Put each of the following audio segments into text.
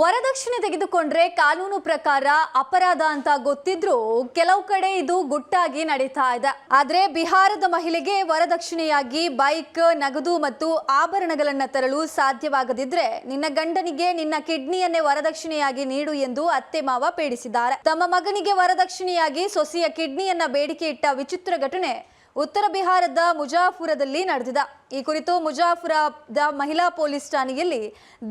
ವರದಕ್ಷಿಣೆ ತೆಗೆದುಕೊಂಡ್ರೆ ಕಾನೂನು ಪ್ರಕಾರ ಅಪರಾಧ ಅಂತ ಗೊತ್ತಿದ್ರೂ ಕೆಲವು ಕಡೆ ಇದು ಗುಟ್ಟಾಗಿ ನಡೀತಾ ಇದೆ. ಆದ್ರೆ ಬಿಹಾರದ ಮಹಿಳೆಗೆ ವರದಕ್ಷಿಣೆಯಾಗಿ ಬೈಕ್, ನಗದು ಮತ್ತು ಆಭರಣಗಳನ್ನ ತರಲು ಸಾಧ್ಯವಾಗದಿದ್ರೆ ನಿನ್ನ ಗಂಡನಿಗೆ ನಿನ್ನ ಕಿಡ್ನಿಯನ್ನೇ ವರದಕ್ಷಿಣೆಯಾಗಿ ನೀಡು ಎಂದು ಅತ್ತೆ ಮಾವ ಪೀಡಿಸಿದ್ದಾರೆ. ತಮ್ಮ ಮಗನಿಗೆ ವರದಕ್ಷಿಣೆಯಾಗಿ ಸೊಸೆಯ ಕಿಡ್ನಿಯನ್ನ ಬೇಡಿಕೆ ಇಟ್ಟ ವಿಚಿತ್ರ ಘಟನೆ ಉತ್ತರ ಬಿಹಾರದ ಮುಜಾಫುರದಲ್ಲಿ ನಡೆದಿದೆ. ಈ ಕುರಿತು ಮುಜಾಫುರದ ಮಹಿಳಾ ಪೊಲೀಸ್ ಠಾಣೆಯಲ್ಲಿ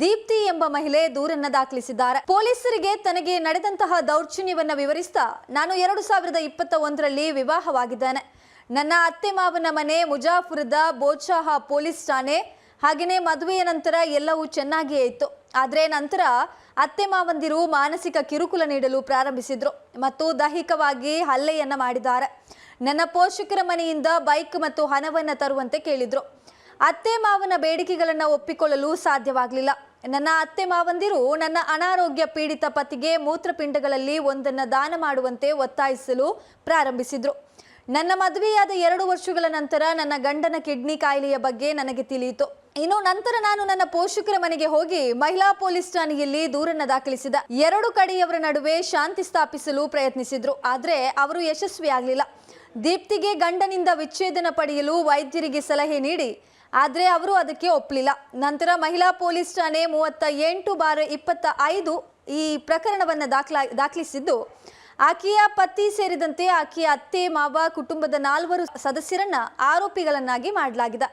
ದೀಪ್ತಿ ಎಂಬ ಮಹಿಳೆ ದೂರನ್ನ ದಾಖಲಿಸಿದ್ದಾರೆ. ಪೊಲೀಸರಿಗೆ ತನಗೆ ನಡೆದಂತಹ ದೌರ್ಜನ್ಯವನ್ನ ವಿವರಿಸ್ತಾ ನಾನು ಎರಡು ಸಾವಿರದ ಇಪ್ಪತ್ತ ಒಂದರಲ್ಲಿ ವಿವಾಹವಾಗಿದ್ದೇನೆ. ನನ್ನ ಅತ್ತೆ ಮಾವನ ಮನೆ ಮುಜಾಫುರದ ಬೋಚಾಹ ಪೊಲೀಸ್ ಠಾಣೆ. ಹಾಗೆಯೇ ಮದುವೆಯ ನಂತರ ಎಲ್ಲವೂ ಚೆನ್ನಾಗಿಯೇ ಇತ್ತು. ಆದರೆ ನಂತರ ಅತ್ತೆ ಮಾವಂದಿರು ಮಾನಸಿಕ ಕಿರುಕುಳ ನೀಡಲು ಪ್ರಾರಂಭಿಸಿದ್ರು ಮತ್ತು ದೈಹಿಕವಾಗಿ ಹಲ್ಲೆಯನ್ನ ಮಾಡಿದ್ದಾರೆ. ನನ್ನ ಪೋಷಕರ ಮನೆಯಿಂದ ಬೈಕ್ ಮತ್ತು ಹಣವನ್ನ ತರುವಂತೆ ಕೇಳಿದ್ರು. ಅತ್ತೆ ಮಾವನ ಬೇಡಿಕೆಗಳನ್ನು ಒಪ್ಪಿಕೊಳ್ಳಲು ಸಾಧ್ಯವಾಗಲಿಲ್ಲ. ನನ್ನ ಅತ್ತೆ ಮಾವಂದಿರು ನನ್ನ ಅನಾರೋಗ್ಯ ಪೀಡಿತ ಪತಿಗೆ ಮೂತ್ರಪಿಂಡಗಳಲ್ಲಿ ಒಂದನ್ನ ದಾನ ಮಾಡುವಂತೆ ಒತ್ತಾಯಿಸಲು ಪ್ರಾರಂಭಿಸಿದರು. ನನ್ನ ಮದುವೆಯಾದ ಎರಡು ವರ್ಷಗಳ ನಂತರ ನನ್ನ ಗಂಡನ ಕಿಡ್ನಿ ಕಾಯಿಲೆಯ ಬಗ್ಗೆ ನನಗೆ ತಿಳಿಯಿತು. ಇನ್ನು ನಂತರ ನಾನು ನನ್ನ ಪೋಷಕರ ಮನೆಗೆ ಹೋಗಿ ಮಹಿಳಾ ಪೊಲೀಸ್ ಠಾಣೆಯಲ್ಲಿ ದೂರನ್ನ ದಾಖಲಿಸಿದ. ಎರಡು ಕಡೆಯವರ ನಡುವೆ ಶಾಂತಿ ಸ್ಥಾಪಿಸಲು ಪ್ರಯತ್ನಿಸಿದ್ರು. ಆದರೆ ಅವರು ಯಶಸ್ವಿಯಾಗಲಿಲ್ಲ. ದೀಪ್ತಿಗೆ ಗಂಡನಿಂದ ವಿಚ್ಛೇದನ ಪಡೆಯಲು ವೈದ್ಯರಿಗೆ ಸಲಹೆ ನೀಡಿ, ಆದರೆ ಅವರು ಅದಕ್ಕೆ ಒಪ್ಪಲಿಲ್ಲ ನಂತರ ಮಹಿಳಾ ಪೊಲೀಸ್ ಠಾಣೆ ಮೂವತ್ತ ಎಂಟು ಬಾರ್ ಇಪ್ಪತ್ತ ಐದು ಈ ಪ್ರಕರಣವನ್ನು ದಾಖಲಾ, ದಾಖಲಿಸಿದ್ದು, ಆಕೆಯ ಪತಿ ಸೇರಿದಂತೆ ಆಕೆಯ ಅತ್ತೆ, ಮಾವ, ಕುಟುಂಬದ ನಾಲ್ವರು ಸದಸ್ಯರನ್ನ ಆರೋಪಿಗಳನ್ನಾಗಿ ಮಾಡಲಾಗಿದೆ.